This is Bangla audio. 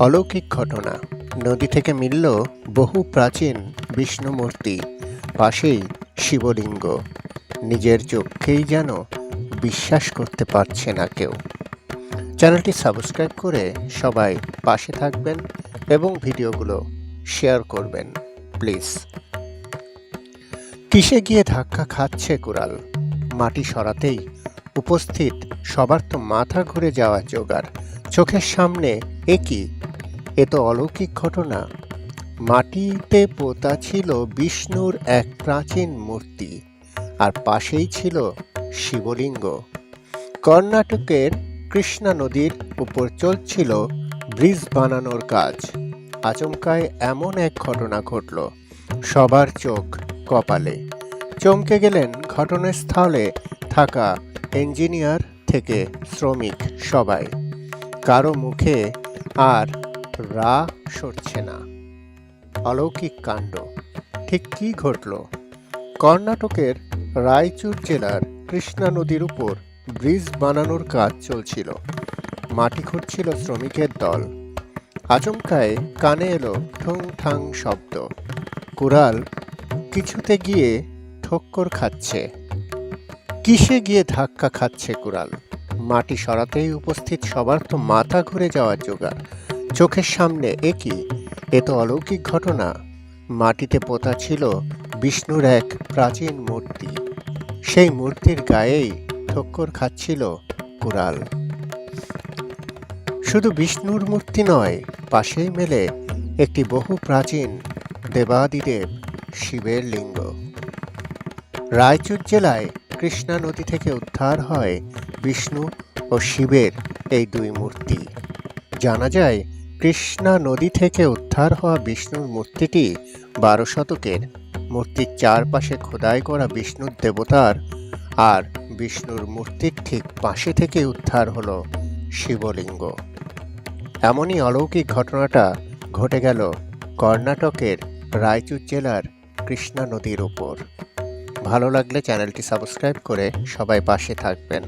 অলৌকিক ঘটনা। নদী থেকে মিলল বহু প্রাচীন বিষ্ণু মূর্তি পাশেই শিবলিঙ্গ। নিজের চোখকেই যেন বিশ্বাস করতে পারছে না কেউ। চ্যানেলটি সাবস্ক্রাইব করে সবাই পাশে থাকবেন এবং ভিডিওগুলো শেয়ার করবেন, প্লিজ। কিসে গিয়ে ধাক্কা খাচ্ছে কুড়াল? মাটি সরাতেই উপস্থিত সবার তো মাথা ঘুরে যাওয়া জোগাড়। চোখের সামনে এ কি? এ তো অলৌকিক ঘটনা। মাটিতে পোতা ছিল বিষ্ণুর এক প্রাচীন মূর্তি, আর পাশেই ছিল শিবলিঙ্গ। কর্ণাটকের কৃষ্ণা নদীর উপর চলছিল ব্রিজ বানানোর কাজ। আচমকায় এমন এক ঘটনা ঘটল, সবার চোখ কপালে। চমকে গেলেন ঘটনাস্থলে থাকা ইঞ্জিনিয়ার থেকে শ্রমিক সবাই। কারও মুখে আর রা সরছে না। অলৌকিক কাণ্ড। ঠিক কি ঘটল? কর্ণাটকের রায়চুর জেলার কৃষ্ণা নদীর উপর ব্রিজ বানানোর কাজ চলছিল। মাটি খুঁড়ছিল শ্রমিকের দল। আচমকায় কানে এলো ঠুং ঠাং শব্দ। কুড়াল কিছুতে গিয়ে ঠক্কর খাচ্ছে। কিসে গিয়ে ধাক্কা খাচ্ছে কুড়াল? মাটি সরাতেই উপস্থিত সবার তো মাথা ঘুরে যাওয়ার জোগাড়। চোখের সামনে একই। এ তো অলৌকিক ঘটনা। মাটিতে পোতা ছিল বিষ্ণুর এক প্রাচীন মূর্তি। সেই মূর্তির গায়েই ঠক্কর খাচ্ছিল কুড়াল। শুধু বিষ্ণুর মূর্তি নয়, পাশেই মেলে একটি বহু প্রাচীন দেবাদিদেব শিবের লিঙ্গ। রায়চুর জেলায় কৃষ্ণা নদী থেকে উদ্ধার হয় বিষ্ণু ও শিবের এই দুই মূর্তি। জানা যায়, কৃষ্ণা নদী থেকে উদ্ধার হওয়া বিষ্ণুর মূর্তিটি বারো শতকের মূর্তির চারপাশে খোদাই করা বিষ্ণুর দেবতার আর বিষ্ণুর মূর্তির ঠিক পাশে থেকে উদ্ধার হলো শিবলিঙ্গ। এমনই অলৌকিক ঘটনাটা ঘটে গেল কর্ণাটকের রায়চুর জেলার কৃষ্ণা নদীর উপর। ভালো লাগলে চ্যানেলটি সাবস্ক্রাইব করে সবাই পাশে থাকবেন।